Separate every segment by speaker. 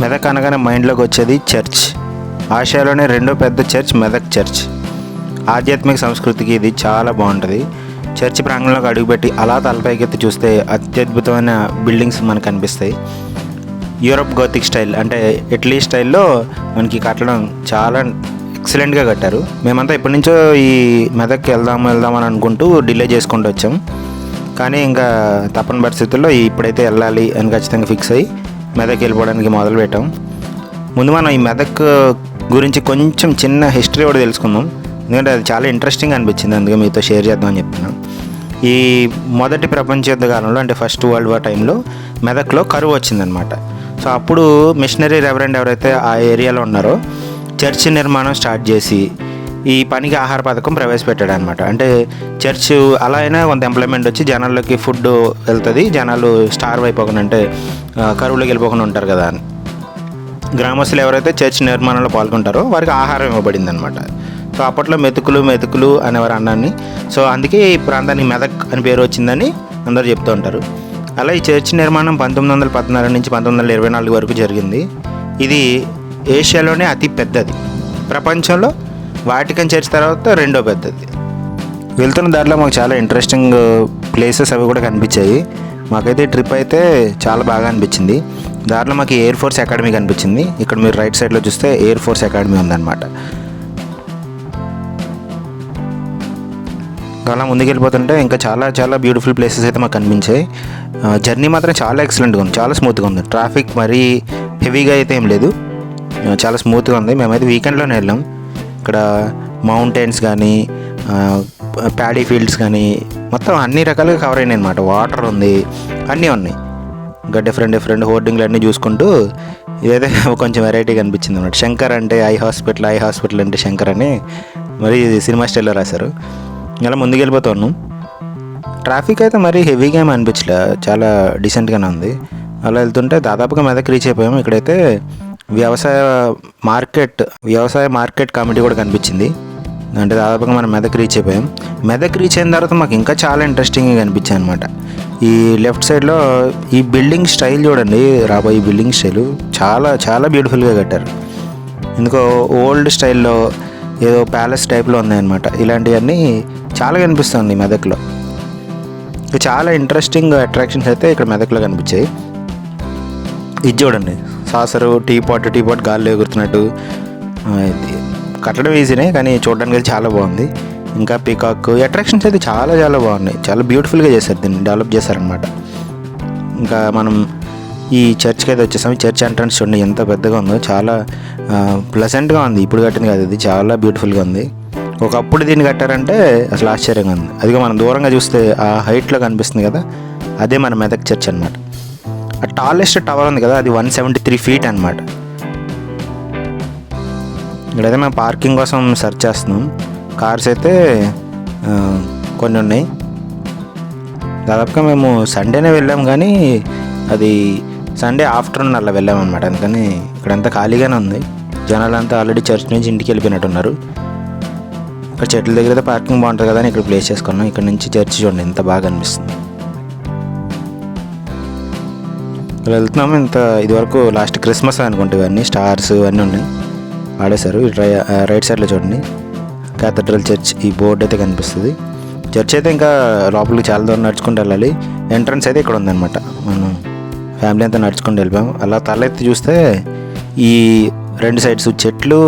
Speaker 1: మెదక్ అనగానే మైండ్లోకి వచ్చేది చర్చ్. ఆసియాలోనే రెండో పెద్ద చర్చ్ మెదక్ చర్చ్. ఆధ్యాత్మిక సంస్కృతికి ఇది చాలా బాగుంటుంది. చర్చ్ ప్రాంగణంలోకి అడుగుపెట్టి అలా తలపైకెత్తి చూస్తే అత్యద్భుతమైన బిల్డింగ్స్ మనకు కనిపిస్తాయి యూరప్ గోతిక్ స్టైల్ అంటే ఇటలీ స్టైల్లో మనకి కట్టడం చాలా ఎక్సలెంట్గా కట్టారు. మేమంతా ఇప్పటి నుంచో ఈ మెదక్కి వెళ్దాం వెళ్దాం అని అనుకుంటూ డిలే చేసుకుంటూ వచ్చాం. కానీ ఇంకా తప్పని పరిస్థితుల్లో ఇప్పుడైతే వెళ్ళాలి అని ఖచ్చితంగా ఫిక్స్ అయ్యి మెదక్ వెళ్ళిపోవడానికి మొదలుపెట్టాం ముందు మనం ఈ మెదక్ గురించి కొంచెం చిన్న హిస్టరీ కూడా తెలుసుకుందాం. ఎందుకంటే అది చాలా ఇంట్రెస్టింగ్ అనిపించింది. అందుకే మీతో షేర్ చేద్దామని చెప్తున్నాను ఈ మొదటి ప్రపంచ యుద్ధ కాలంలో అంటే ఫస్ట్ వరల్డ్ వార్ టైంలో మెదక్లో కరువు వచ్చిందనమాట సో అప్పుడు మిషనరీ రెవరెండ్ ఎవరైతే ఆ ఏరియాలో ఉన్నారో చర్చ్ నిర్మాణం స్టార్ట్ చేసి ఈ పనికి ఆహార పథకం ప్రవేశపెట్టాడు అనమాట అంటే చర్చ్ అలా అయినా కొంత ఎంప్లాయ్మెంట్ వచ్చి జనాల్లోకి ఫుడ్ వెళ్తుంది జనాలు స్టార్వ్ అయిపోకుండా అంటే కరువులోకి వెళ్ళిపోకుండా ఉంటారు కదా అని. గ్రామస్తులు ఎవరైతే చర్చ్ నిర్మాణంలో పాల్గొంటారో వారికి ఆహారం ఇవ్వబడింది అనమాట సో అప్పట్లో మెతుకులు మెతుకులు అనేవారు అన్నాన్ని. సో అందుకే ఈ ప్రాంతానికి మెదక్ అని పేరు వచ్చిందని అందరూ చెప్తూ ఉంటారు. అలా ఈ చర్చ్ నిర్మాణం పంతొమ్మిది వందల పద్నాలుగు నుంచి పంతొమ్మిది వందల ఇరవై నాలుగు వరకు జరిగింది. ఇది ఏషియాలోనే అతి పెద్దది. ప్రపంచంలో వాటికన్ చర్చ్ తర్వాత రెండో పెద్దది. వెళ్తున్న దారిలో మాకు చాలా ఇంట్రెస్టింగ్ ప్లేసెస్ అవి కూడా కనిపించాయి. మాకైతే ట్రిప్ అయితే చాలా బాగా అనిపించింది. దారిలో మాకు ఎయిర్ ఫోర్స్ అకాడమీ కనిపించింది. ఇక్కడ మీరు రైట్ సైడ్లో చూస్తే ఎయిర్ ఫోర్స్ అకాడమీ ఉందన్నమాట. అలా ముందుకెళ్ళిపోతుంటే ఇంకా చాలా చాలా బ్యూటిఫుల్ ప్లేసెస్ అయితే మాకు కనిపించాయి. జర్నీ మాత్రం చాలా ఎక్సలెంట్గా ఉంది. చాలా స్మూత్గా ఉంది. ట్రాఫిక్ మరీ హెవీగా అయితే ఏం లేదు. చాలా స్మూత్గా ఉంది. మేమైతే వీకెండ్లోనే వెళ్ళాం. ఇక్కడ మౌంటైన్స్ కానీ ప్యాడీ ఫీల్డ్స్ కానీ మొత్తం అన్ని రకాలుగా కవర్ అయినాయి అనమాట వాటర్ ఉంది అన్నీ ఉన్నాయి. ఇంకా డిఫరెంట్ డిఫరెంట్ హోర్డింగ్లు అన్నీ చూసుకుంటూ ఇదైతే కొంచెం వెరైటీగా అనిపించింది అనమాట శంకర్ అంటే ఐ హాస్పిటల్ ఐ హాస్పిటల్ అంటే శంకర్ అని మరి సినిమా స్టైల్లో రాశారు. ఇలా ముందుకెళ్ళిపోతాను. ట్రాఫిక్ అయితే మరీ హెవీగా ఏమి అనిపించలే. చాలా డీసెంట్గానే ఉంది. అలా వెళ్తుంటే దాదాపుగా మెదక్ రీచ్ అయిపోయాము. ఇక్కడైతే వ్యవసాయ మార్కెట్ వ్యవసాయ మార్కెట్ కమిటీ కూడా కనిపించింది. అంటే దాదాపుగా మనం మెదక్ రీచ్ అయిపోయాం. మెదక్ రీచ్ అయిన తర్వాత మాకు ఇంకా చాలా ఇంట్రెస్టింగ్గా కనిపించాయి అనమాట ఈ లెఫ్ట్ సైడ్లో ఈ బిల్డింగ్ స్టైల్ చూడండి రాబోయే బిల్డింగ్ స్టైల్ చాలా చాలా బ్యూటిఫుల్గా కట్టారు. ఎందుకో ఓల్డ్ స్టైల్లో ఏదో ప్యాలెస్ టైప్లో ఉన్నాయన్నమాట ఇలాంటివన్నీ చాలా కనిపిస్తుంది మెదక్లో చాలా ఇంట్రెస్టింగ్ అట్రాక్షన్స్ అయితే ఇక్కడ మెదక్లో కనిపించాయి. ఇది చూడండి. Saucer tea pot tea pot గాల్లో ఎగురుతున్నట్టు. కట్టడం ఈజీనే కానీ చూడడానికి అయితే చాలా బాగుంది. ఇంకా పీకాక్ అట్రాక్షన్స్ అయితే చాలా చాలా బాగున్నాయి. చాలా బ్యూటిఫుల్గా చేశారు దీన్ని డెవలప్ చేశారనమాట ఇంకా మనం ఈ చర్చ్కి అయితే వచ్చేసాం. చర్చ్ ఎంట్రన్స్ చూడండి ఎంత పెద్దగా ఉందో చాలా ప్లెజెంట్గా ఉంది. ఇప్పుడు కట్టింది కాదు ఇది చాలా బ్యూటిఫుల్గా ఉంది. ఒకప్పుడు దీన్ని కట్టారంటే అసలు ఆశ్చర్యంగా ఉంది. అదిగో మనం దూరంగా చూస్తే ఆ హైట్లో కనిపిస్తుంది కదా అదే మన మెదక్ చర్చ్ అనమాట ఆ టాలెస్ట్ టవర్ ఉంది కదా అది వన్ సెవెంటీ త్రీ ఫీట్ అనమాట ఇక్కడైతే మేము పార్కింగ్ కోసం సెర్చ్ చేస్తున్నాం. కార్స్ అయితే కొన్ని ఉన్నాయి. దాదాపుగా మేము సండేనే వెళ్ళాం కానీ అది సండే ఆఫ్టర్నూన్ అలా వెళ్ళాం అనమాట అందుకని ఇక్కడంతా ఖాళీగానే ఉంది. జనాలంతా ఆల్రెడీ చర్చ్ నుంచి ఇంటికి వెళ్ళిపోయినట్టున్నారు ఇక్కడ చెట్ల దగ్గర అయితే పార్కింగ్ బాగుంటుంది కదా అని ఇక్కడ ప్లేస్ చేసుకున్నాం. ఇక్కడ నుంచి చర్చ్ చూడండి ఎంత బాగా అనిపిస్తుంది. వెళ్తున్నాము. ఇంత ఇదివరకు లాస్ట్ క్రిస్మస్ అనుకుంటే ఇవన్నీ స్టార్స్ ఇవన్నీ ఉన్నాయి. ఆడేశారు. రైట్ సైడ్లో చూడండి. క్యాథడ్రల్ చర్చ్ ఈ బోర్డు అయితే కనిపిస్తుంది. చర్చ్ అయితే ఇంకా లోపలికి చాలా దూరం నడుచుకుంటూ వెళ్ళాలి. ఎంట్రన్స్ అయితే ఇక్కడ ఉందన్నమాట. మనం ఫ్యామిలీ అంతా నడుచుకుంటూ వెళ్ళిపోయాం. అలా తల ఎత్తి చూస్తే ఈ రెండు సైడ్స్ చెట్లు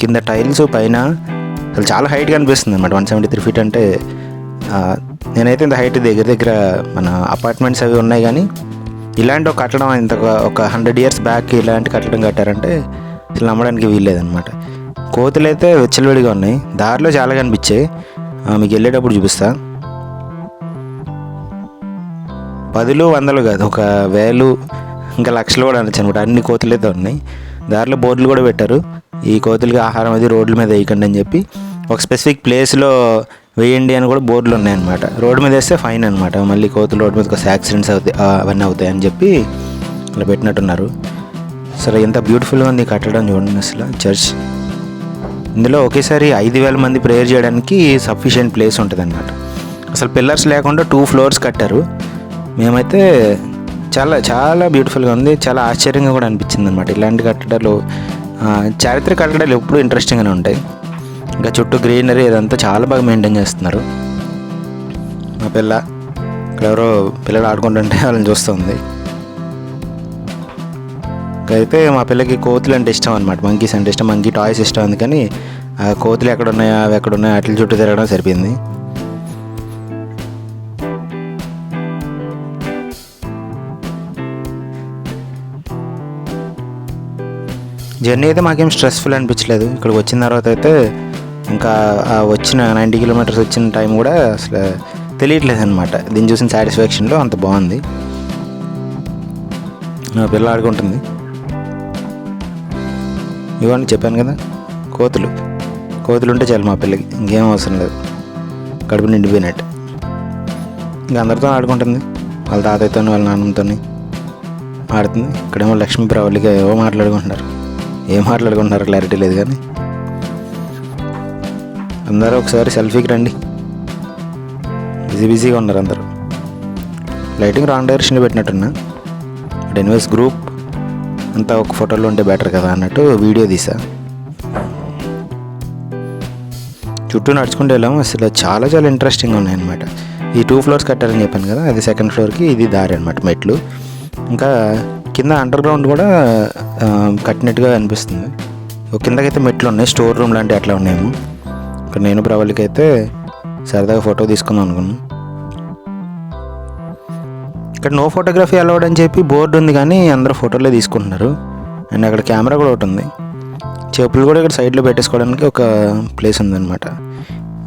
Speaker 1: కింద టైల్స్ పైన అసలు చాలా హైట్గా కనిపిస్తుంది అనమాట వన్ సెవెంటీ త్రీ ఫీట్ అంటే నేనైతే ఇంత హైట్ దగ్గర దగ్గర మన అపార్ట్మెంట్స్ అవి ఉన్నాయి కానీ ఇలాంటి ఒక కట్టడం ఇంత ఒక- హండ్రెడ్ ఇయర్స్ బ్యాక్ ఇలాంటి కట్టడం కట్టారంటే అసలు నమ్మడానికి వీల్లేదనమాట కోతులు అయితే వెచ్చలవిడిగా ఉన్నాయి. దారిలో చాలా కనిపించాయి. మీకు వెళ్ళేటప్పుడు చూపిస్తా. పదులు వందలు కాదు ఒక వేలు ఇంకా లక్షలు కూడా అనొచ్చు అనమాట. అన్ని కోతులు అయితే ఉన్నాయి. దారిలో బోర్డులు కూడా పెట్టారు. ఈ కోతులకి ఆహారం అది రోడ్ల మీద వేయకండి అని చెప్పి. ఒక స్పెసిఫిక్ ప్లేస్లో వేయండి అని కూడా బోర్డులు ఉన్నాయన్నమాట. రోడ్డు మీద వేస్తే ఫైన్ అనమాట మళ్ళీ కోతులు రోడ్డు మీద వస్తే యాక్సిడెంట్స్ అవుతాయి అవన్నీ అవుతాయి అని చెప్పి అలా పెట్టినట్టున్నారు. సరే ఎంత బ్యూటిఫుల్గా ఉంది కట్టడం చూడండి అసలు చర్చ్ ఇందులో ఒకేసారి ఐదు వేల మంది ప్రేయర్ చేయడానికి సఫిషియెంట్ ప్లేస్ ఉంటుంది అనమాట అసలు పిల్లర్స్ లేకుండా టూ ఫ్లోర్స్ కట్టారు. మేమైతే చాలా చాలా బ్యూటిఫుల్గా ఉంది. చాలా ఆశ్చర్యంగా కూడా అనిపించింది అనమాట ఇలాంటి కట్టడాలు చారిత్రక కట్టడాలు ఎప్పుడూ ఇంట్రెస్టింగ్గానే ఉంటాయి. ఇంకా చుట్టూ గ్రీనరీ ఇదంతా చాలా బాగా మెయింటైన్ చేస్తున్నారు. మా పిల్ల ఇక్కడ ఎవరో పిల్లలు ఆడుకుంటుంటే వాళ్ళని చూస్తుంది. అయితే మా పిల్లకి కోతులు అంటే ఇష్టం అనమాట మంకీస్ అంటే ఇష్టం మంకీ టాయ్స్ ఇష్టం. అందుకని ఆ కోతులు ఎక్కడ ఉన్నాయో అవి ఎక్కడ ఉన్నాయో అట్ల చుట్టూ తిరగడం సరిపోయింది. జర్నీ అయితే మాకేం స్ట్రెస్ఫుల్ అనిపించలేదు. ఇక్కడికి వచ్చిన తర్వాత అయితే ఇంకా ఆ వచ్చిన నైంటీ కిలోమీటర్స్ వచ్చిన టైం కూడా అసలు తెలియట్లేదు అనమాట దీన్ని చూసిన సాటిస్ఫాక్షన్లో అంత బాగుంది. నా పిల్ల ఆడుకుంటుంది. ఇవన్నీ చెప్పాను కదా కోతులు. కోతులు ఉంటే చాలు మా పిల్లకి ఇంకేం అవసరం లేదు. కడుపు నిండిపోయినట్టు. ఇంకా అందరితో ఆడుకుంటుంది. వాళ్ళ తాతయ్యతో వాళ్ళ నాన్నతో ఆడుతుంది. ఇక్కడేమో లక్ష్మీప్రావళిగా ఏవో మాట్లాడుకుంటున్నారు. ఏం మాట్లాడుకుంటున్నారు క్లారిటీ లేదు కానీ. అందరూ ఒకసారి సెల్ఫీకి రండి. బిజీ బిజీగా ఉన్నారు అందరూ. లైటింగ్ రాంగ్ డైరెక్షన్లో పెట్టినట్టున్నా. బట్ ఎనీవేస్ గ్రూప్ అంతా ఒక ఫోటోలో ఉంటే బెటర్ కదా అన్నట్టు వీడియో తీసా. చుట్టూ నడుచుకుంటూ వెళ్ళాము. అసలు చాలా చాలా ఇంట్రెస్టింగ్ ఉన్నాయి అనమాట ఈ టూ ఫ్లోర్స్ కట్టారని చెప్పాను కదా అది సెకండ్ ఫ్లోర్కి ఇది దారి అనమాట మెట్లు. ఇంకా కింద అండర్ గ్రౌండ్ కూడా కట్టినట్టుగా అనిపిస్తుంది. కిందకైతే మెట్లు ఉన్నాయి స్టోర్ రూమ్ లాంటివి అట్లా ఉన్నాయేమో. ఇక్కడ నేను ప్రవళికి అయితే సరదాగా ఫోటో తీసుకుందాం అనుకున్నాను ఇక్కడ నో ఫోటోగ్రఫీ అలౌడ్ అని చెప్పి బోర్డు ఉంది కానీ అందరూ ఫోటోలే తీసుకుంటున్నారు. అండ్ అక్కడ కెమెరా కూడా ఒకటి ఉంది. చెప్పులు కూడా ఇక్కడ సైడ్లో పెట్టేసుకోవడానికి ఒక ప్లేస్ ఉందన్నమాట.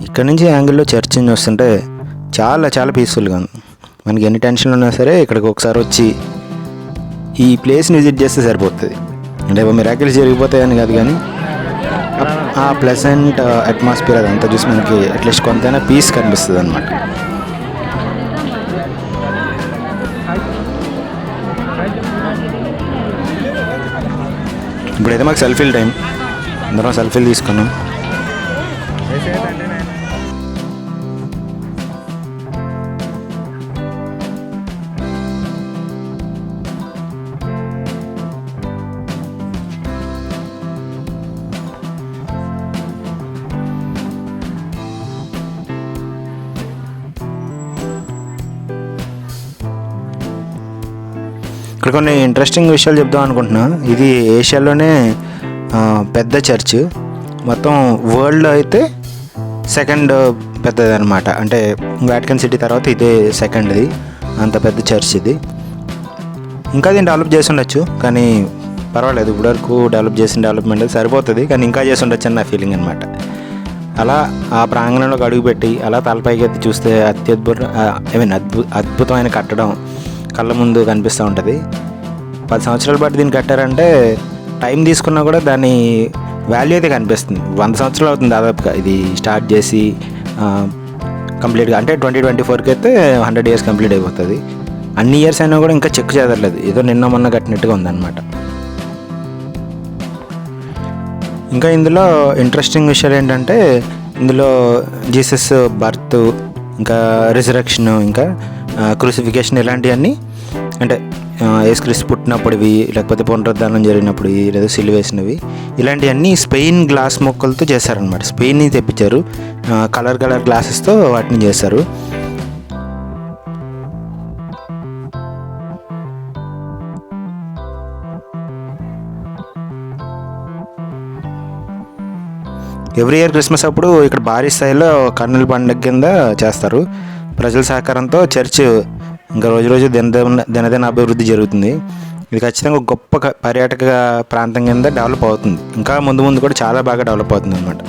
Speaker 1: ఇక్కడ నుంచి యాంగిల్లో చర్చ్ నుంచి వస్తుంటే చాలా చాలా పీస్ఫుల్గా ఉంది. మనకి ఎన్ని టెన్షన్లు ఉన్నా సరే ఇక్కడికి ఒకసారి వచ్చి ఈ ప్లేస్ని విజిట్ చేస్తే సరిపోతుంది. అంటే మిరాకిల్స్ జరిగిపోతాయని కాదు కానీ ఆ- ప్లెజెంట్ అట్మాస్ఫియర్ అదంతా చూసి మనకి అట్లీస్ట్ కొంతైనా పీస్ కనిపిస్తుంది అనమాట ఇప్పుడైతే మాకు సెల్ఫీలు టైం అందరం సెల్ఫీలు తీసుకున్నాం. ఇక్కడ కొన్ని ఇంట్రెస్టింగ్ విషయాలు చెప్దాం అనుకుంటున్నా. ఇది ఏషియాలోనే పెద్ద చర్చ్ మొత్తం వరల్డ్లో అయితే సెకండ్ పెద్దది అనమాట అంటే వాటికన్ సిటీ తర్వాత ఇదే సెకండ్ది అంత పెద్ద చర్చ్ ఇది. ఇంకా దీన్ని డెవలప్ చేసి ఉండొచ్చు కానీ పర్వాలేదు. ఇప్పటివరకు డెవలప్ చేసిన డెవలప్మెంట్ సరిపోతుంది కానీ ఇంకా చేసి ఉండొచ్చు అని నా ఫీలింగ్ అనమాట అలా ఆ ప్రాంగణంలోకి అడుగుపెట్టి అలా తలపైకి ఎత్తి చూస్తే అత్యద్భుత ఐ మీన్ అద్భుత అద్భుతమైన కట్టడం కళ్ళ ముందు కనిపిస్తూ ఉంటుంది. పది సంవత్సరాల పాటు దీన్ని కట్టారంటే టైం తీసుకున్నా కూడా దాని వాల్యూ అయితే కనిపిస్తుంది. వంద సంవత్సరాలు అవుతుంది దాదాపుగా ఇది స్టార్ట్ చేసి కంప్లీట్గా. అంటే ట్వంటీ ట్వంటీ ఫోర్కి అయితే హండ్రెడ్ ఇయర్స్ కంప్లీట్ అయిపోతుంది. అన్ని ఇయర్స్ అయినా కూడా ఇంకా చెక్ చేయదలేదు ఏదో నిన్న మొన్న కట్టినట్టుగా ఉందన్నమాట. ఇంకా ఇందులో ఇంట్రెస్టింగ్ విషయాలు ఏంటంటే ఇందులో జీసస్ బర్త్ ఇంకా రిజరక్షన్ ఇంకా క్రూసిఫికేషన్ ఇలాంటివన్నీ అంటే ఏసుక్రీస్తు పుట్టినప్పుడువి లేకపోతే పునరుద్ధానం జరిగినప్పుడు లేదా సిలువేసినవి ఇలాంటివన్నీ స్పెయిన్ గ్లాస్ మొక్కలతో చేశారనమాట స్పెయిన్ తెప్పించారు. కలర్ కలర్ గ్లాసెస్తో వాటిని చేశారు. ఎవ్రీ ఇయర్ క్రిస్మస్ అప్పుడు ఇక్కడ భారీ స్థాయిలో కన్నుల పండుగ కింద చేస్తారు. ప్రజల సహకారంతో చర్చ్ ఇంకా రోజు రోజు దినదిన దినదిన అభివృద్ధి జరుగుతుంది. ఇది ఖచ్చితంగా గొప్ప పర్యాటక ప్రాంతం కింద డెవలప్ అవుతుంది. ఇంకా ముందు ముందు కూడా చాలా బాగా డెవలప్ అవుతుంది అనమాట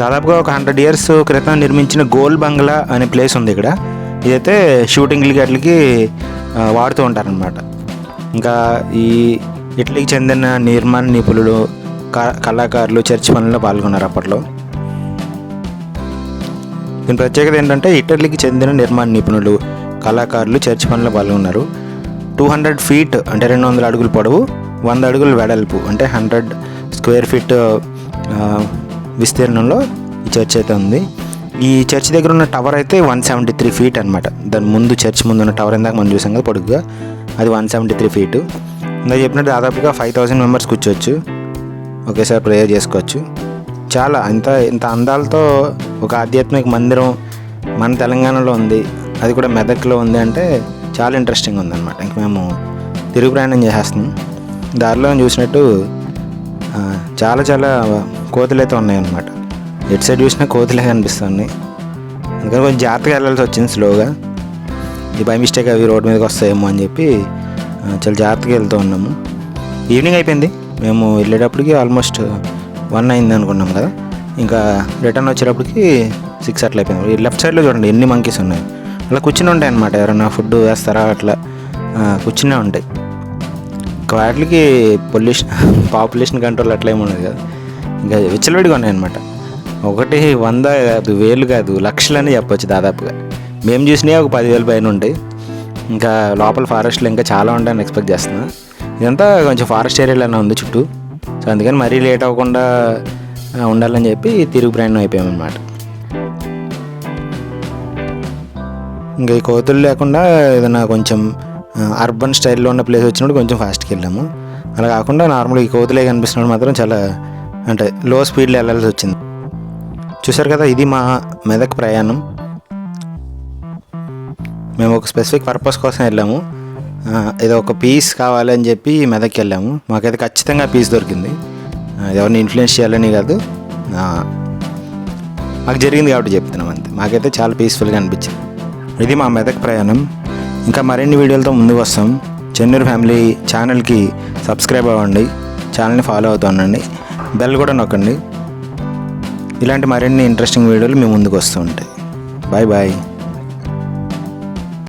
Speaker 1: దాదాపుగా ఒక హండ్రెడ్ ఇయర్స్ క్రితం నిర్మించిన గోల్ బంగ్లా అనే ప్లేస్ ఉంది ఇక్కడ. ఇదైతే షూటింగ్లకి గట్లకి వాడుతూ ఉంటారనమాట ఇంకా ఈ ఇటలీకి చెందిన నిర్మాణ నిపుణులు కళాకారులు చర్చి పనుల్లో పాల్గొన్నారు అప్పట్లో. దీని ప్రత్యేకత ఏంటంటే ఇటలీకి చెందిన నిర్మాణ నిపుణులు కళాకారులు చర్చ్ పనులు పాల్గొన్నారు టూ హండ్రెడ్ ఫీట్ అంటే రెండు వందల అడుగులు పొడవు వంద అడుగులు వెడల్పు అంటే హండ్రెడ్ స్క్వేర్ ఫీట్ విస్తీర్ణంలో ఈ చర్చ్ అయితే ఉంది. ఈ చర్చ్ దగ్గర ఉన్న టవర్ అయితే వన్ సెవెంటీ త్రీ ఫీట్ అనమాట దాని ముందు చర్చ్ ముందు ఉన్న టవర్ ఇందాక మనం చూసాం కదా పొడుగుగా అది వన్ సెవెంటీ త్రీ ఫీట్. ఇందాక చెప్పినట్టు దాదాపుగా ఫైవ్ థౌసండ్ మెంబర్స్ కూర్చోవచ్చు. ఒకేసారి ప్రేయర్ చేసుకోవచ్చు. చాలా ఇంత ఇంత అందాలతో ఒక ఆధ్యాత్మిక మందిరం మన తెలంగాణలో ఉంది. అది కూడా మెదక్లో ఉంది అంటే చాలా ఇంట్రెస్టింగ్ ఉందన్నమాట. ఇంక మేము తిరుగు ప్రయాణం చేసేస్తున్నాం. దారిలో చూసినట్టు చాలా చాలా కోతులు అయితే ఉన్నాయన్నమాట. ఎటు సైడ్ చూసినా కోతులే కనిపిస్తున్నాయి. అందుకని కొంచెం జాగ్రత్తగా వెళ్ళాల్సి వచ్చింది స్లోగా. ఇది బై మిస్టేక్ అవి రోడ్ మీదకి వస్తాయేమో అని చెప్పి చాలా జాగ్రత్తగా వెళ్తూ ఉన్నాము. ఈవినింగ్ అయిపోయింది. మేము వెళ్ళేటప్పటికి ఆల్మోస్ట్ వన్ అయింది అనుకున్నాం కదా. ఇంకా రిటర్న్ వచ్చేటప్పటికి సిక్స్ అట్లా అయిపోయింది. లెఫ్ట్ సైడ్లో చూడండి ఎన్ని మంకీస్ ఉన్నాయి. అలా కూర్చుని ఉంటాయి అనమాట ఎవరైనా ఫుడ్ వేస్తారా అట్లా. కూర్చునే ఉంటాయి. ఇంకా వాటికి పొల్యూషన్ పాపులేషన్ కంట్రోల్ అట్లా ఏమి ఉండదు కదా. ఇంకా విచ్చలవిడిగా ఉన్నాయి అనమాట ఒకటి వంద కాదు వేలు కాదు లక్షలని చెప్పొచ్చు దాదాపుగా. మేము చూసినవి ఒక పదివేల పైన ఉంటాయి. ఇంకా లోపల ఫారెస్ట్లో ఇంకా చాలా ఉంటాయని ఎక్స్పెక్ట్ చేస్తున్నా. ఇదంతా కొంచెం ఫారెస్ట్ ఏరియాలోనే ఉంది చుట్టూ. సో అందుకని మరీ లేట్ అవ్వకుండా ఉండాలని చెప్పి తిరుగు ప్రయాణం అయిపోయామన్నమాట. ఇంకా ఈ కోతులు లేకుండా ఏదైనా కొంచెం అర్బన్ స్టైల్లో ఉన్న ప్లేస్ వచ్చినప్పుడు కొంచెం ఫాస్ట్కి వెళ్ళాము. అలా కాకుండా నార్మల్గా ఈ కోతులే కనిపిస్తున్నప్పుడు మాత్రం చాలా అంటే లో స్పీడ్లో వెళ్ళాల్సి వచ్చింది. చూసారు కదా ఇది మా మెదక్ ప్రయాణం. మేము ఒక స్పెసిఫిక్ పర్పస్ కోసం వెళ్ళాము. ఏదో ఒక పీస్ కావాలని చెప్పి మెదక్కి వెళ్ళాము. మాకైతే ఖచ్చితంగా పీస్ దొరికింది. ఎవరిని ఇన్ఫ్లుయెన్స్ చేయాలని కాదు. మాకు జరిగింది కాబట్టి చెప్తున్నాం అంతే. మాకైతే చాలా పీస్ఫుల్గా అనిపించింది. ఇది మా మెదక్ ప్రయాణం. ఇంకా మరిన్ని వీడియోలతో ముందుకు వస్తాం. చెన్నూరు ఫ్యామిలీ ఛానల్కి సబ్స్క్రైబ్ అవ్వండి. ఛానల్ని ఫాలో అవుతూ ఉండండి. బెల్ కూడా నొక్కండి. ఇలాంటి మరిన్ని ఇంట్రెస్టింగ్ వీడియోలు మీ ముందుకు వస్తూ ఉంటాయి. Bye bye